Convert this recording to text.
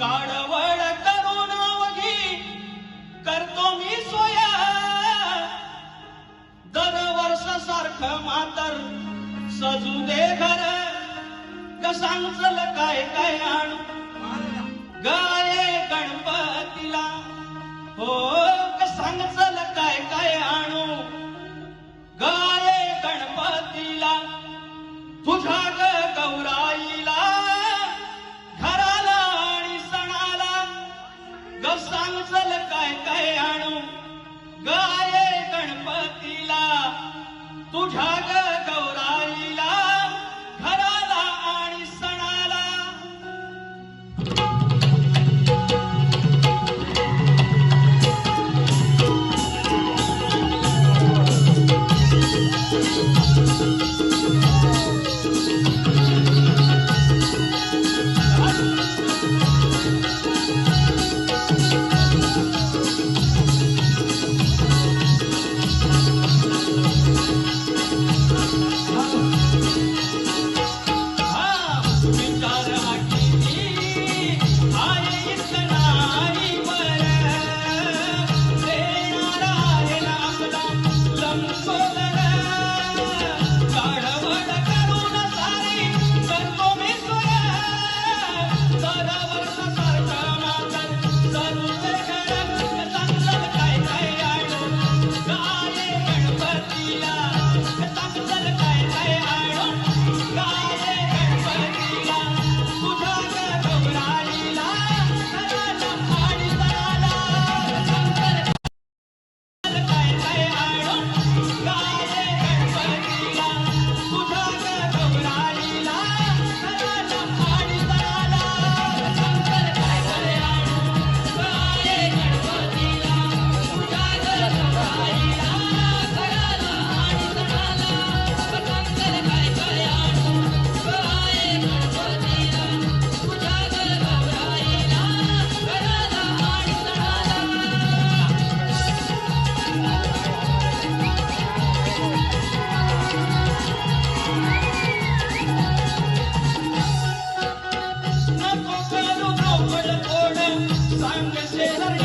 काळवळ करून अवघी करतो मी सोया दरवर्ष सारखं मातर सजू दे घर. कसांचल काय काय आणू? गाय गणपतीला. हो कसांचल ग सांग काय काय आणू? गाय गणपतीला. तुझ्या ग i'm just Sangre,